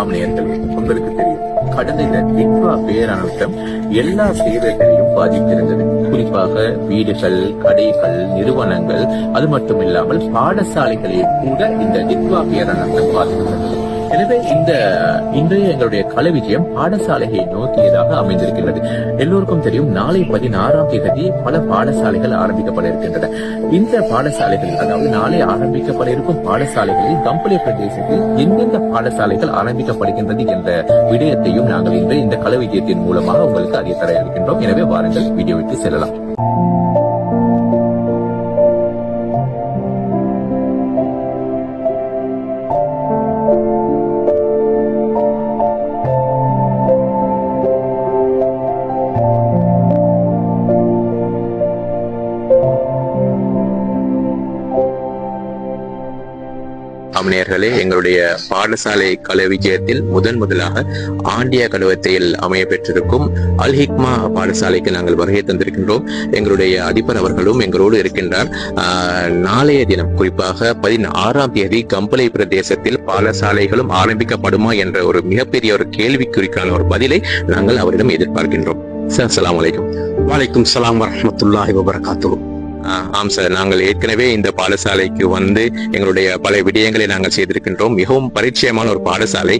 ஆமணியர்கள் உங்களுக்கு தெரியும். கடந்த இந்த நிர்வா பேரணுட்டம் எல்லா சேவைகளையும் பாதித்திருந்தது. குறிப்பாக வீடுகள் கடைகள் நிறுவனங்கள் அது மட்டும் இல்லாமல் பாடசாலைகளையும் கூட இந்த நிர்வா பேரணுட்டம் பாதித்திருந்தது எனவே இந்த இன்றைய எங்களுடைய கலை விஜயம் பாடசாலையை நோக்கியதாக அமைந்திருக்கின்றது. எல்லோருக்கும் தெரியும் நாளை பதினாறாம் தேதி பல பாடசாலைகள் ஆரம்பிக்கப்பட இருக்கின்றன இந்த பாடசாலைகளில் அதாவது நாளை ஆரம்பிக்கப்பட இருக்கும் பாடசாலைகளில் கம்பளி பிரதேசத்தில் எந்தெந்த பாடசாலைகள் ஆரம்பிக்கப்படுகின்றது என்ற விடயத்தையும் நாங்கள் இன்று இந்த கலை விஜயத்தின் மூலமாக உங்களுக்கு அறிய தர இருக்கின்றோம். எனவே வாருங்கள் வீடியோவிற்கு செல்லலாம். அமனியர்களே எங்களுடைய பாடசாலை கலை விஜயத்தில் முதன் முதலாக ஆண்டிய கழுவத்தையில் அமைய பெற்றிருக்கும் அல் ஹிக்மா பாடசாலைக்கு நாங்கள் வருகை தந்திருக்கின்றோம். எங்களுடைய அதிபர் அவர்களும் எங்களோடு இருக்கின்றார். நாளைய தினம் குறிப்பாக பதினாறாம் தேதி கம்பளை பிரதேசத்தில் பாடசாலைகளும் ஆரம்பிக்கப்படுமா என்ற ஒரு மிகப்பெரிய ஒரு கேள்விக்குறிக்கான ஒரு பதிலை நாங்கள் அவரிடம் எதிர்பார்க்கின்றோம். சார் அலாம் அலைக்கும். வலைக்கும் சலாம் வரமத்துல்லாஹி வபரகாத்துஹு. ஆம் சார் நாங்கள் ஏற்கனவே இந்த பாடசாலைக்கு வந்து எங்களுடைய பல விடயங்களை நாங்கள் செய்திருக்கின்றோம். மிகவும் பரிச்சயமான ஒரு பாடசாலை.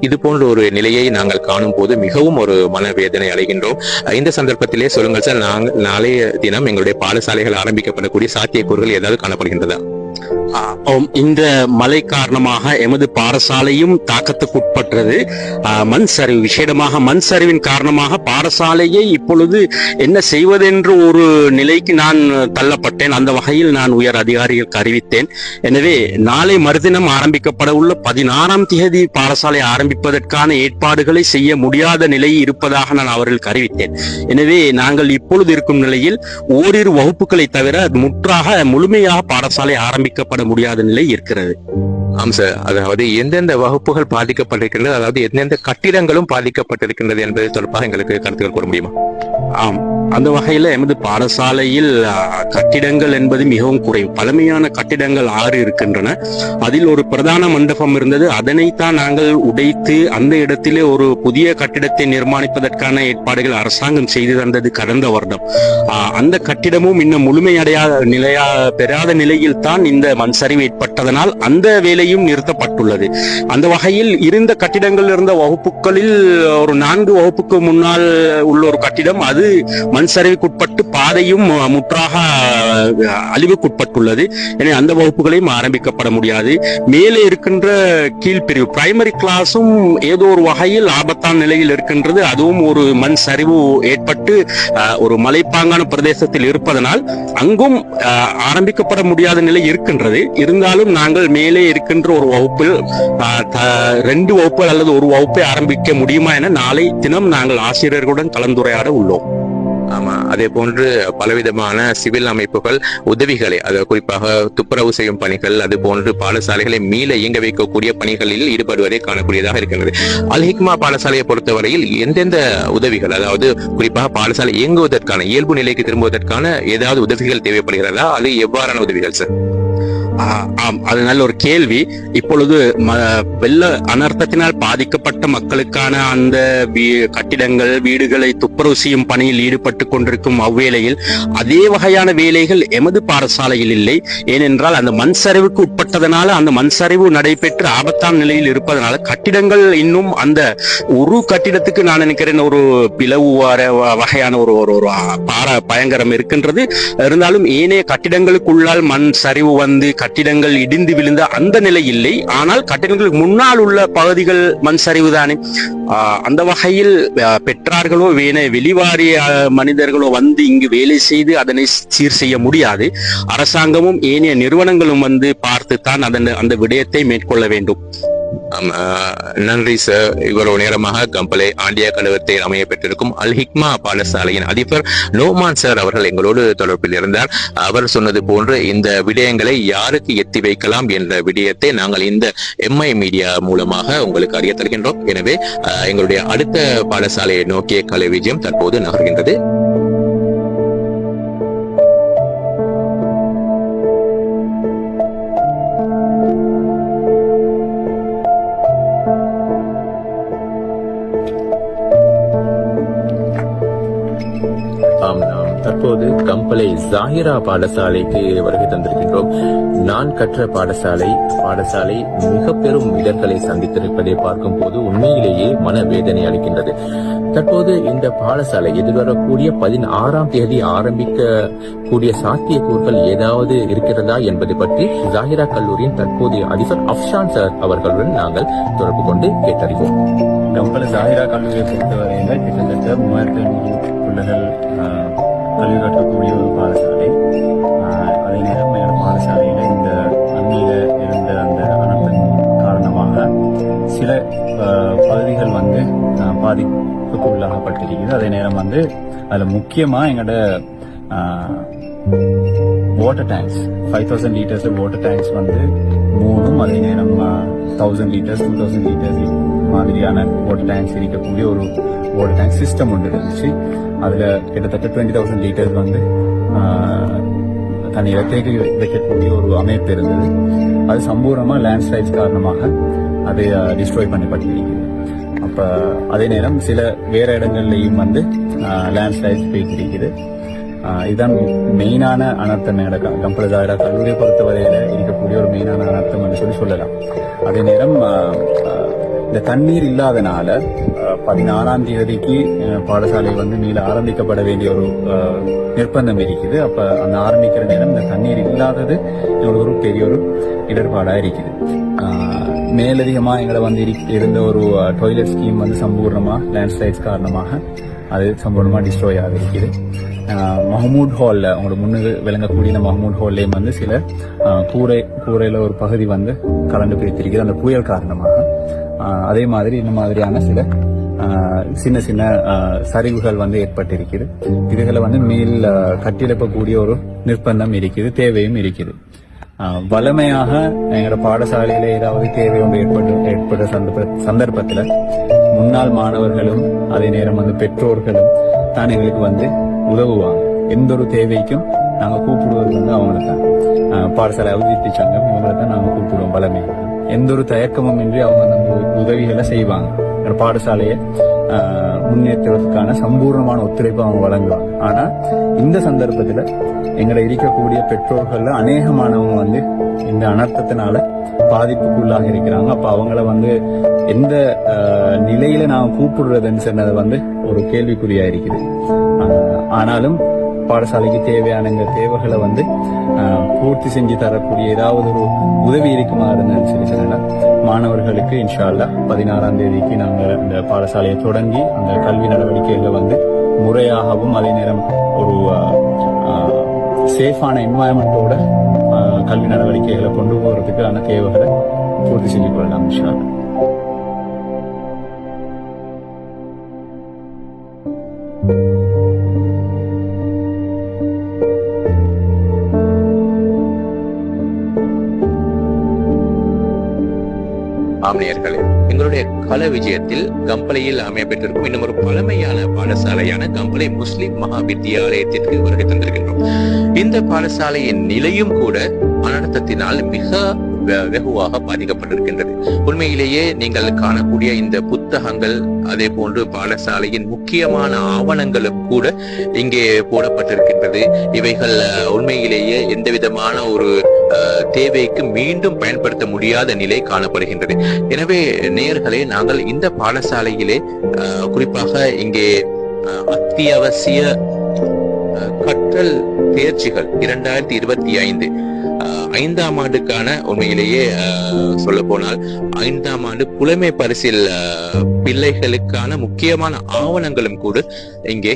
இது போன்ற ஒரு நிலையை நாங்கள் காணும் போது மிகவும் ஒரு மனவேதனை அடைகின்றோம். இந்த சந்தர்ப்பத்திலே சொல்லுங்கள் சார் நாங்கள் நாளைய தினம் எங்களுடைய பாடசாலைகள் ஆரம்பிக்கப்படக்கூடிய சாத்தியக்கூறுகள் ஏதாவது காணப்படுகின்றதா? இந்த மழை காரணமாக எமது பாடசாலையும் தாக்கத்துக்குட்பட்டது. மண் சரிவு விசேடமாக மண் சரிவின் காரணமாக பாடசாலையை இப்பொழுது என்ன செய்வதென்று ஒரு நிலைக்கு நான் தள்ளப்பட்டேன். அந்த வகையில் நான் உயர் அதிகாரிகளுக்கு அறிவித்தேன். எனவே நாளை மறுதினம் ஆரம்பிக்கப்பட உள்ள பதினாறாம் தேதி பாடசாலை ஆரம்பிப்பதற்கான ஏற்பாடுகளை செய்ய முடியாத நிலை இருப்பதாக நான் அவர்களுக்கு அறிவித்தேன். எனவே நாங்கள் இப்பொழுது இருக்கும் நிலையில் ஓரிரு வகுப்புகளை தவிர முற்றாக முழுமையாக பாடசாலை ஆரம்பிக்கப்பட முடியாத நிலை இருக்கிறது. ஆம் சார் அதாவது எந்தெந்த வகுப்புகள் பாதிக்கப்பட்டிருக்கின்றது அதாவது எந்தெந்த கட்டிடங்களும் பாதிக்கப்பட்டிருக்கின்றது என்பது தொடர்பாக எங்களுக்கு கருத்துக்கள் கூற முடியுமா? ஆம். அந்த வகையில எமது பாடசாலையில் கட்டிடங்கள் என்பது மிகவும் குறைவு. பழமையான கட்டிடங்கள் ஆறு இருக்கின்றன. அதில் ஒரு பிரதான மண்டபம் இருந்தது. அதனைத்தான் நாங்கள் உடைத்து அந்த இடத்திலே ஒரு புதிய கட்டிடத்தை நிர்மாணிப்பதற்கான ஏற்பாடுகள் அரசாங்கம் செய்து தந்தது கடந்த வருடம். அந்த கட்டிடமும் இன்னும் முழுமையடையாத நிலையா பெறாத நிலையில் தான் இந்த மண் சரிவு ஏற்பட்டதனால் அந்த வேலையும் நிறுத்தப்பட்டுள்ளது. அந்த வகையில் இருந்த கட்டிடங்கள் இருந்த வகுப்புகளில் ஒரு நான்கு வகுப்புக்கு முன்னால் உள்ள ஒரு கட்டிடம். அது மண் சரிவுக்குட்பட்டு பாதையும் முற்றாக அழிவுக்குட்பட்டுள்ளது. எனவே அந்த வகுப்புகளையும் ஆரம்பிக்கப்பட முடியாது. மேலே இருக்கின்ற கீழ்பிரிவு பிரைமரி கிளாஸும் ஏதோ ஒரு வகையில் ஆபத்தான நிலையில் இருக்கின்றது. அதுவும் ஒரு மண் சரிவு ஏற்பட்டு ஒரு மலைப்பாங்கான பிரதேசத்தில் இருப்பதனால் அங்கும் ஆரம்பிக்கப்பட முடியாத நிலை இருக்கின்றது. இருந்தாலும் நாங்கள் மேலே இருக்கின்ற ஒரு வகுப்பில் த- ரெண்டு வகுப்புகள் அல்லது ஒரு வகுப்பை ஆரம்பிக்க முடியுமா என நாளை தினம் நாங்கள் ஆசிரியர்களுடன் கலந்துரையாட உள்ளோம். அதே போன்று பலவிதமான சிவில் அமைப்புகள் உதவிகளை அதாவது குறிப்பாக துப்புரவு செய்யும் பணிகள் அது போன்று பாடசாலைகளை மீள இயங்க வைக்கக்கூடிய பணிகளில் ஈடுபடுவதை காணக்கூடியதாக இருக்கின்றது அல்ஹிக்மா பாடசாலையை பொறுத்தவரையில் எந்தெந்த உதவிகள் அதாவது குறிப்பாக பாடசாலை இயங்குவதற்கான இயல்பு நிலைக்கு திரும்புவதற்கான ஏதாவது உதவிகள் தேவைப்படுகிறதா? அது எவ்வாறான உதவிகள் சார் ஆம் அது நல்ல ஒரு கேள்வி. இப்பொழுது வெள்ள அனர்த்தத்தினால் பாதிக்கப்பட்ட மக்களுக்கான அந்த கட்டிடங்கள் வீடுகளை துப்புரவு செய்யும் பணியில் ஈடுபட்டு கொண்டிருக்கும் அவ்வேளையில் அதே வகையான வேலைகள் எமது பாடசாலையில் இல்லை. ஏனென்றால் அந்த மண் சரிவுக்கு உட்பட்டதனால அந்த மண் சரிவு நடைபெற்று ஆபத்தான நிலையில் இருப்பதனால கட்டிடங்கள் இன்னும் அந்த ஒரு கட்டிடத்துக்கு நான் நினைக்கிறேன் ஒரு பிளவு வர வகையான ஒரு ஒரு ஒரு பார பயங்கரம் இருக்கின்றது. இருந்தாலும் ஏனைய கட்டிடங்களுக்குள்ளால் மண் சரிவு வந்து கட்டிடங்கள் இடிந்து விழுந்த அந்த நிலை இல்லை. ஆனால் கட்டிடங்களுக்கு முன்னால் உள்ள பகுதிகள் மண் சரிவு தானே. ஆஹ் அந்த வகையில் பெற்றார்களோ வேண வெளிவாரிய மனிதர்களோ வந்து இங்கு வேலை செய்து அதனை சீர் செய்ய முடியாது. அரசாங்கமும் ஏனைய நிறுவனங்களும் வந்து பார்த்து தான் அதன் அந்த விடயத்தை மேற்கொள்ள வேண்டும். நன்றி சார் இவ்வளவு நேரமாக கம்பளை ஆண்டியா கழகத்தை அமைய பெற்றிருக்கும் அல் ஹிக்மா பாடசாலையின் அதிபர் நோமான் சார் அவர்கள் எங்களோடு தொடர்பில் இருந்தார். அவர் சொன்னது போன்று இந்த விடயங்களை யாருக்கு எத்தி வைக்கலாம் என்ற விடயத்தை நாங்கள் இந்த எம்ஐ மீடியா மூலமாக உங்களுக்கு அறிய தருகின்றோம். எனவே எங்களுடைய அடுத்த பாடசாலையை நோக்கிய கலை விஜயம் தற்போது நகர்கின்றது. ஜாகிரா பாடசாலைக்கு வருகை தந்திருக்கின்றோம். நான் கற்ற பாடசாலை பாடசாலை மிக பெரும் இடர்களை சந்தித்திருப்பதை பார்க்கும் போது உண்மையிலேயே மனவேதனை அளிக்கின்றது. தற்போது இந்த பாடசாலை எதிர்வரக்கூடிய பதினாறாம் தேதி ஆரம்பிக்க கூடிய சாத்தியக்கூறுகள் ஏதாவது இருக்கிறதா என்பது பற்றி ஜாகிரா கல்லூரியின் தற்போதைய அதிபர் அப்ஷான் சார் அவர்களுடன் நாங்கள் தொடர்பு கொண்டு கேட்டறிவோம். நம்மள ஜாகிரா கல்லூரியை பொறுத்தவரையில் கிட்டத்தட்ட மூவாயிரத்தி ஐநூறு பிள்ளைகள் கல்வி கற்றக்கூடிய உள்ளாகப்பட்டிருக்கிறது அதே நேரம் வந்து அதில் முக்கியமாக எங்களோட water tanks five thousand litres water tanks வந்து மூணும் அதே நேரம் thousand litres two thousand litres மாதிரியான வாட்டர் டேங்க்ஸ் இருக்கக்கூடிய ஒரு வாட்டர் டேங்க் சிஸ்டம் ஒன்று இருந்துச்சு. அதில் கிட்டத்தட்ட டுவெண்ட்டி தௌசண்ட் லிட்டர்ஸ் வந்து ஆஹ், தண்ணீரை தேக்கி வைக்கக்கூடிய ஒரு அமைப்பு இருந்தது. அது சம்பூர்ணமாக லேண்ட்ஸ்லைட்ஸ் காரணமாக அது டிஸ்ட்ராய் பண்ணப்பட்டிருக்கிறது. அப்போ அதே நேரம் சில வேற இடங்கள்லையும் வந்து லேண்ட்ஸ்லைட்ஸ் போய்க்கிருக்குது ஆஹ் இதுதான் மெயினான அனர்த்தம் எங்களோட கம்பளதாயிரா கல்லூரியை பொறுத்தவரையில் இருக்கக்கூடிய ஒரு மெயினான அனர்த்தம் என்று சொல்லி சொல்லலாம். அதே நேரம் இந்த தண்ணீர் இல்லாதனால பதினாறாம் தேதிக்கு பாடசாலை வந்து மீள ஆரம்பிக்கப்பட வேண்டிய ஒரு நிர்பந்தம் இருக்குது. அப்ப அந்த ஆரம்பிக்கிற நேரம் இந்த தண்ணீர் இல்லாதது ஒரு பெரிய ஒரு இடர்பாடா இருக்குது. மேலதிகமாக மேலதிகமா எங்களை வந்து இருந்த ஒரு டாய்லெட் ஸ்கீம் வந்து சம்பூர்ணமா லேண்ட்ஸ்லைட்ஸ் காரணமாக அது சம்பூர்ணமா டிஸ்ட்ராய் ஆக இருக்குது. மஹமூட் ஹாலில் அவங்களோட முன்னுக்கு விளங்கக்கூடிய இந்த மஹமூட் ஹால்லையும் வந்து சில கூரை கூரையில் ஒரு பகுதி வந்து கலந்து பிரித்திருக்கிறது அந்த புயல் காரணமாக. அதே மாதிரி இந்த மாதிரியான சில சின்ன சின்ன சரிவுகள் வந்து ஏற்பட்டிருக்குது இதுகளை வந்து மேல் ஆஹ் கட்டியெழுப்பக்கூடிய ஒரு நிர்பந்தம் இருக்குது தேவையும் இருக்குது. ஆஹ் எங்களோட பாடசாலையில ஏதாவது தேவை ஒன்று ஏற்பட்டு ஏற்பட்ட சந்தர்ப்ப சந்தர்ப்பத்துல முன்னாள் மாணவர்களும் அதே நேரம் வந்து பெற்றோர்களும் தான் எங்களுக்கு வந்து உதவுவாங்க. எந்த ஒரு தேவைக்கும் நாங்க கூப்பிடுவது வந்து அவங்களை தான். பாடசாலை அபிவிருத்தி சங்கம் இவங்களை தான் நாங்க கூப்பிடுவோம் வளமையாக எந்த ஒரு தயக்கமும் இன்றி அவங்க நம்ம உதவிகளை செய்வாங்க. எங்களோட பாடசாலையை முன்னேற்றுவதற்கான சம்பூர்ணமான ஒத்துழைப்பு அவங்க வழங்குவாங்க. ஆனா இந்த சந்தர்ப்பத்துல எங்களை இருக்கக்கூடிய பெற்றோர்கள்ல அநேகமானவங்க வந்து இந்த அனர்த்தத்தினால பாதிப்புக்குள்ளாக இருக்கிறாங்க. அப்ப அவங்கள வந்து எந்த நிலையில நான் கூப்பிடுறதுன்னு சொன்னது வந்து ஒரு கேள்விக்குறியா இருக்குது ஆனாலும் பாடசாலைக்கு தேவையான இந்த தேவைகளை வந்து பூர்த்தி செஞ்சு தரக்கூடிய ஏதாவது ஒரு உதவி இருக்குமா இருந்தேன்னு சொல்லி சொன்னா மாணவர்களுக்கு இன்ஷால்லா பதினாறாம் தேதிக்கு நாங்கள் இந்த பாடசாலையை தொடங்கி அந்த கல்வி நடவடிக்கைகளை வந்து முறையாகவும் அதே நேரம் ஒரு சேஃபான என்வாயன்மெண்ட்டோட கல்வி நடவடிக்கைகளை கொண்டு போகிறதுக்கான தேவைகளை பூர்த்தி செஞ்சு கொள்ளலாம் இன்ஷால்லா அல்லாஹ். ஆம்நேயர்களே எங்களுடைய கல விஜயத்தில் கம்பளையில் அமையப்பெற்றிருக்கும் இன்னும் ஒரு பழமையான பாடசாலையான கம்பளை முஸ்லிம் மகா வித்தியாலயத்திற்கு வருகை தந்திருக்கின்றோம் இந்த பாடசாலையின் நிலையும் கூட அனர்த்தத்தினால் மிக வெகுவாக பாதிக்கப்பட்டிருக்கின்றது உண்மையிலேயே நீங்கள் காணக்கூடிய இந்த புத்தகங்கள் அதே போன்று பாடசாலையின் முக்கியமான ஆவணங்களும் கூட இங்கே போடப்பட்டிருக்கின்றது இவைகள் உண்மையிலேயே எந்த விதமான ஒரு தேவைக்கு மீண்டும் பயன்படுத்த முடியாத நிலை காணப்படுகின்றது. எனவே நேயர்களே நாங்கள் இந்த பாடசாலையிலே குறிப்பாக இங்கே அத்தியாவசிய கற்றல் தேர்ச்சிகள் இரண்டாயிரத்தி இருபத்தி ஐந்து ஐந்தாம் ஆண்டுக்கான உண்மையிலேயே சொல்ல போனால் ஐந்தாம் ஆண்டு புலமை பரிசில் அஹ், பிள்ளைகளுக்கான முக்கியமான ஆவணங்களும் கூட இங்கே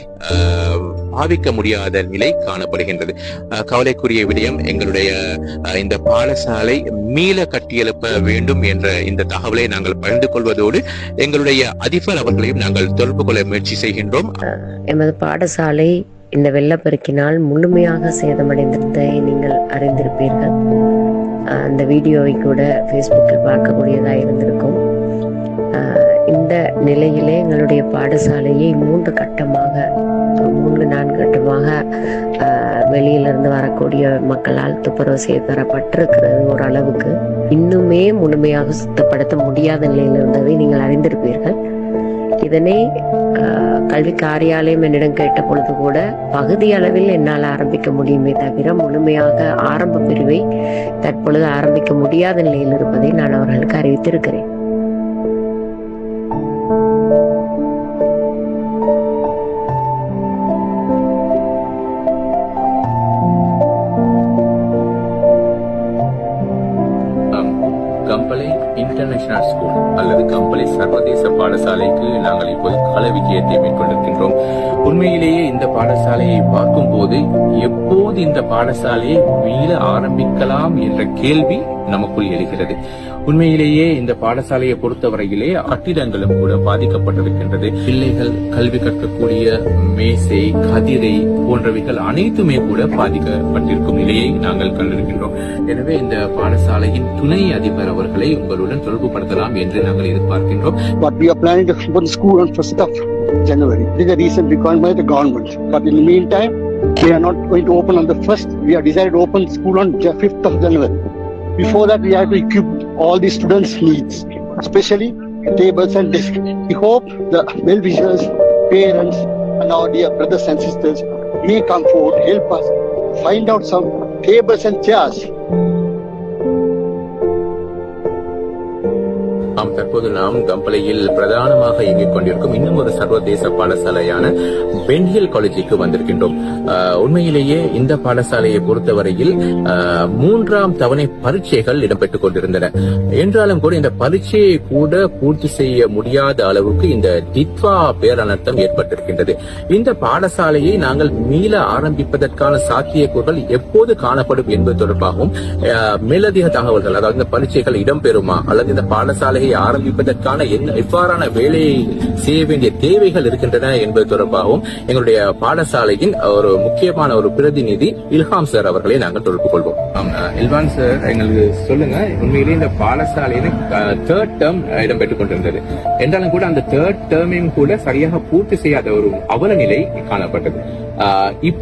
பாவிக்க முடியாத நிலை காணப்படுகின்றது. அஹ், கவலைக்குரிய விடயம் எங்களுடைய இந்த பாடசாலை மீள கட்டியெழுப்ப வேண்டும் என்ற இந்த தகவலை நாங்கள் பகிர்ந்து கொள்வதோடு எங்களுடைய அதிபர் அவர்களையும் நாங்கள் தொடர்பு கொள்ள முயற்சி செய்கின்றோம். எமது பாடசாலை இந்த வெள்ளப்பெருக்கினால் முழுமையாக சேதமடைந்திருந்ததை நீங்கள் அறிந்திருப்பீர்கள். அந்த வீடியோவை கூட ஃபேஸ்புக்கில் பார்க்கக்கூடியதாக இருந்திருக்கும். நிலையிலே எங்களுடைய பாடசாலையை மூன்று கட்டமாக மூன்று நான்கு கட்டமாக வெளியிலிருந்து வரக்கூடிய மக்களால் துப்புரவு செய்து தரப்பட்டிருக்கிறது ஓரளவுக்கு. இன்னுமே முழுமையாக சுத்தப்படுத்த முடியாத நிலையில் இருந்ததை நீங்கள் அறிந்திருப்பீர்கள். இதனை கல்வி காரியாலயம் என்னிடம் கேட்ட பொழுது கூட பகுதி அளவில் என்னால் ஆரம்பிக்க முடியுமே தவிர முழுமையாக ஆரம்ப பிரிவை தற்பொழுது ஆரம்பிக்க முடியாத நிலையில் இருப்பதை நான் அவர்களுக்கு அறிவித்திருக்கிறேன். விஜயத்தை மேற்கொண்டிருக்கின்றோம். உண்மையிலேயே இந்த பாடசாலையை பார்க்கும்போது எப்போது இந்த பாடசாலையை மீள ஆரம்பிக்கலாம் என்ற கேள்வி நமக்குள் எழுகிறது. உண்மையிலேயே இந்த பாடசாலையை பொறுத்தவரையிலே கட்டிடங்களும் கூட பாதிக்கப்பட்டிருக்கின்றது பிள்ளைகள் கல்வி கற்கக்கூடிய மேசை கதிரை போன்றவைகள் அனைத்துமே கூட பாதிக்கப்பட்டிருக்கும் நிலையை நாங்கள் கண்டிருக்கின்றோம் எனவே இந்த பாடசாலையின் துணை அதிபர் அவர்களை உங்களுடன் தொடர்புபடுத்தலாம் என்று நாங்கள் எதிர்பார்க்கின்றோம் but we are planning to open school on 1st of January. This is a recent requirement by the government. But in the meantime, we are not going to open on the 1st. We have decided to open school on 5th of January. Before that, we have to equip all the students' needs, especially tables and desks. We hope the well-wishers, parents, and our dear brothers and sisters may come forward, help us find out some tables and chairs தற்போது நாம் கம்பளையில் பிரதானமாக இயங்கிக் கொண்டிருக்கும் இன்னும் ஒரு சர்வதேச பாடசாலையான பென்ஹில் காலேஜுக்கு வந்திருக்கின்றோம். உண்மையிலேயே இந்த பாடசாலையை பொறுத்தவரையில் மூன்றாம் தவணை பரீட்சைகள் இடம்பெற்றுக் கொண்டிருந்தன. என்றாலும் கூட இந்த பரீட்சையை கூட பூர்த்தி செய்ய முடியாத அளவுக்கு இந்த தித்வா பேரனர்த்தம் ஏற்பட்டிருக்கின்றது. இந்த பாடசாலையை நாங்கள் மீள ஆரம்பிப்பதற்கான சாத்தியக்கூறுகள் எப்போது காணப்படும் என்பது தொடர்பாகவும் மேலதிக தகவல்கள் அதாவது இந்த பரீட்சைகள் இடம்பெறுமா அல்லது இந்த பாடசாலையை ஆரம்பிப்பதற்கான என்ன எவ்வாறான வேலையை செய்ய வேண்டிய தேவைகள் இருக்கின்றன என்பது தொடர்பாகவும் எங்களுடைய பாடசாலையின் ஒரு முக்கியமான ஒரு பிரதிநிதி இல்ஹாம் சார் அவர்களை நாங்கள் தொடர்பு கொள்வோம். இல்வான் சார் எங்களுக்கு சொல்லுங்க. உண்மையிலேயே இந்த பாடசாலையில தேர்ட் டேர்ம் இடம்பெற்றுக் கொண்டிருந்தது. என்றாலும் கூட அந்த தேர்ட் டேர்மையும் கூட சரியாக பூர்த்தி செய்யாத ஒரு அவல நிலை காணப்பட்டது.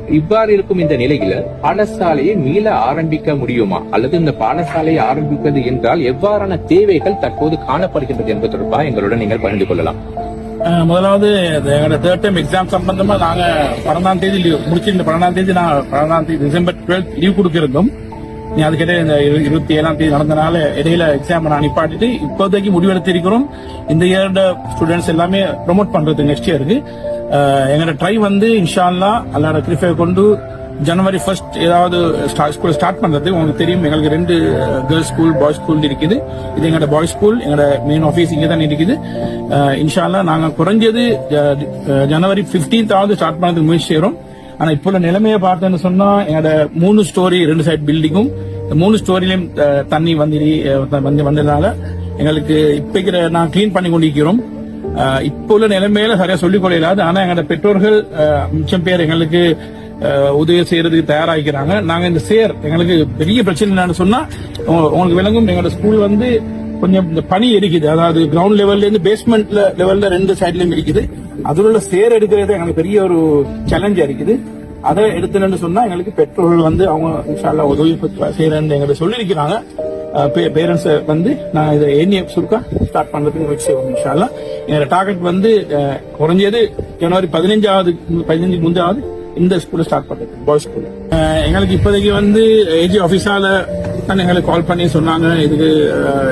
இவ்வாறு இருக்கும் இந்த நிலையில பாடசாலையை மீள ஆரம்பிக்க முடியுமா? அல்லது இந்த பாடசாலையை ஆரம்பிப்பது என்றால் எவ்வாறான தேவைகள் தற்போது காணப்படுகின்றது என்பது தொடர்பாக எங்களுடன் நீங்கள் பகிர்ந்து கொள்ளலாம். முதலாவது எங்களோட தேர்ட் டைம் எக்ஸாம் சம்பந்தமா நாங்க பன்னெண்டாம் தேதி லீவ் முடிச்சிருந்த பன்னெண்டாம் தேதி நான் பன்னெண்டாம் தேதி டிசம்பர் டுவெல்த் லீவ் கொடுக்கிருந்தோம் நீ இந்த இரு- இருபத்தி ஏழாம் தேதி நடந்தனால இடையில எக்ஸாம் நான் நிப்பாட்டிட்டு இப்போதைக்கு முடிவெடுத்திருக்கிறோம். இந்த இயரோட ஸ்டூடெண்ட்ஸ் எல்லாமே ப்ரொமோட் பண்றது நெக்ஸ்ட் இயருக்கு எங்களோட ட்ரை வந்து இன்ஷால்லா அல்லாட கிரிஃபை கொண்டு ஜனவரி ஃபர்ஸ்ட் ஏதாவது ஸ்கூல் ஸ்டார்ட் பண்றது உங்களுக்கு தெரியும். எங்களுக்கு ரெண்டு கேர்ள்ஸ் ஸ்கூல் பாய்ஸ் ஸ்கூல் இருக்குது. இது எங்களோட பாய்ஸ் ஸ்கூல் எங்களோட மெயின் ஆஃபீஸ் இங்கே தான் இருக்குது இன்ஷால்லா நாங்கள் குறைஞ்சது ஜனவரி ஃபிஃப்டீன்த்தாவது ஸ்டார்ட் பண்ணதுக்கு முயற்சி செய்யறோம் ஆனா இப்போ உள்ள நிலைமையை பார்த்தேன்னு சொன்னா எங்களோட மூணு ஸ்டோரி ரெண்டு சைட் பில்டிங்கும் மூணு ஸ்டோரிலையும் தண்ணி வந்து வந்து வந்ததுனால எங்களுக்கு இப்ப நான் க்ளீன் பண்ணி கொண்டிருக்கிறோம். இப்போ உள்ள நிலைமையில சரியா சொல்லிக் கொள்ளலாது. ஆனா எங்களோட பெற்றோர்கள் மிச்சம் பேர் எங்களுக்கு உதவி செய்யறதுக்கு தயாராகிக்கிறாங்க. நாங்க இந்த சேர் எங்களுக்கு பெரிய பிரச்சனை என்னன்னு சொன்னா உங்களுக்கு விளங்கும் எங்களோட ஸ்கூல் வந்து கொஞ்சம் இந்த பனி இருக்குது அதாவது கிரவுண்ட் லெவல்ல இருந்து பேஸ்மெண்ட்ல லெவல்ல ரெண்டு சைட்லயும் இருக்குது அதுல உள்ள சேர் எடுக்கிறது எங்களுக்கு பெரிய ஒரு சேலஞ்சா இருக்குது. அதை எடுத்துன்னு சொன்னா எங்களுக்கு பெற்றோர்கள் வந்து அவங்க இன்ஷால்லா உதவி செய்யறேன்னு எங்களை சொல்லியிருக்கிறாங்க. பேரண்ட்ஸ் வந்து நான் இதை ஏனிய சுருக்கா ஸ்டார்ட் பண்றதுக்கு முயற்சி செய்வோம் இன்ஷால்லா என்னோட டார்கெட் வந்து குறைஞ்சது ஜனவரி பதினஞ்சாவது பதினஞ்சு முந்தாவது இந்த ஸ்கூல்ல ஸ்டார்ட் பண்றது பாய்ஸ் ஸ்கூல் எங்களுக்கு இப்போதைக்கு வந்து ஏஜி ஆபீஸால தான் எங்களுக்கு கால் பண்ணி சொன்னாங்க. இதுக்கு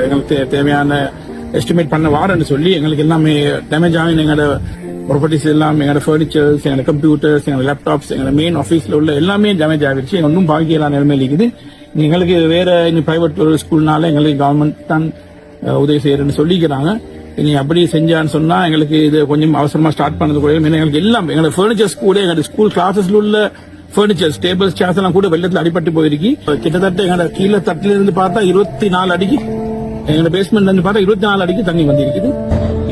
எங்களுக்கு தேவையான எஸ்டிமேட் பண்ண வாரன்னு சொல்லி எங்களுக்கு எல்லாமே டேமேஜ் ஆகின எங்களோட ப்ராப்பர்ட்டிஸ் எல்லாம் எங்களோட ஃபர்னிச்சர்ஸ் எங்களோட கம்ப்யூட்டர்ஸ் எங்களோட லேப்டாப்ஸ் எங்களோட மெயின் ஆஃபீஸ்ல உள்ள எல்லாமே டேமேஜ் ஆகிடுச்சு. ஒன்றும் பாக்கி எல்லாம் நிலைமையில் இருக்குது. எங்களுக்கு வேற இனி பிரைவேட் ஒரு ஸ்கூல்னால எங்களுக்கு கவர்மெண்ட் தான் உதவி செய்யறேன்னு சொல்லிக்கிறாங்க. நீ அப்படி செஞ்சான்னு சொன்னா எங்களுக்கு இது கொஞ்சம் அவசரமா ஸ்டார்ட் பண்ணது கூட எங்களுக்கு எல்லாம் எங்களோட ஃபர்னிச்சர்ஸ் கூட எங்களோட ஸ்கூல் கிளாஸஸ்ல உள்ள ஃபர்னிச்சர்ஸ் டேபிள்ஸ் சேர்ஸ் எல்லாம் கூட வெள்ளத்துல அடிபட்டு போயிருக்கு. கிட்டத்தட்ட எங்களோட கீழே தட்டில இருந்து பார்த்தா இருபத்தி நாலு அடிக்கு எங்களோட பேஸ்மெண்ட்ல இருந்து பார்த்தா இருபத்தி நாலு அடிக்கு தண்ணி வந்திருக்குது.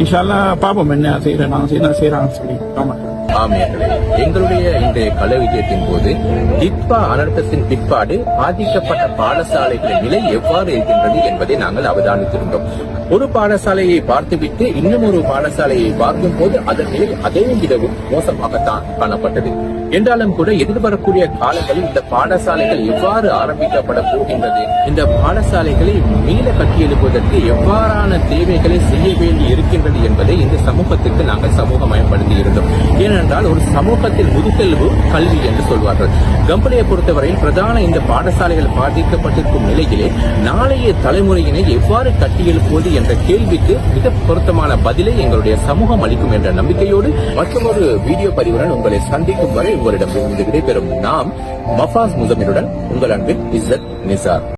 இன்ஷால்லா பாப்போம் என்ன செய்யறேன் நான் செய்யறேன் செய்யறான்னு சொல்லி. ஆமா ஆமையர்களே எங்களுடைய இன்றைய கலை விஜயத்தின் போது டிட்பா அனர்த்தத்தின் பிற்பாடு பாதிக்கப்பட்ட பாடசாலைகளின் நிலை எவ்வாறு இருக்கின்றது என்பதை நாங்கள் அவதானித்திருந்தோம். ஒரு பாடசாலையை பார்த்துவிட்டு இன்னும் ஒரு பாடசாலையை பார்க்கும் போது அதன் நிலை அதே விதவும் மோசமாகத்தான் காணப்பட்டது. என்றாலும் கூட எதிர்வரக்கூடிய காலங்களில் இந்த பாடசாலைகள் எவ்வாறு ஆரம்பிக்கப்பட போகின்றது? இந்த பாடசாலைகளை மீள கட்டியெழுப்புவதற்கு எவ்வாறான தேவைகளை செய்ய வேண்டி இருக்கின்றது என்பதை இந்த சமூகத்திற்கு நாங்கள் சமூகமயப்படுத்தி இருந்தோம் ஏனென்றால் ஒரு சமூகத்தில் முதுகெலும்பு கல்வி என்று சொல்வார்கள். கம்பெனியை பொறுத்தவரையில் பிரதான இந்த பாடசாலைகள் பாதிக்கப்பட்டிருக்கும் நிலையிலே நாளைய தலைமுறையினை எவ்வாறு கட்டியெழுப்புவது என்ற கேள்விக்கு மிக பொருத்தமான பதிலை எங்களுடைய சமூகம் அளிக்கும் என்ற நம்பிக்கையோடு மற்றொரு வீடியோ பதிவுடன் உங்களை சந்திக்கும் வரை உங்களிடம் இருந்து விடைபெறும் நாம் மஃபாஸ் முசமினுடன் உங்கள் அன்பின் இஸ்ஸத் நிசார்.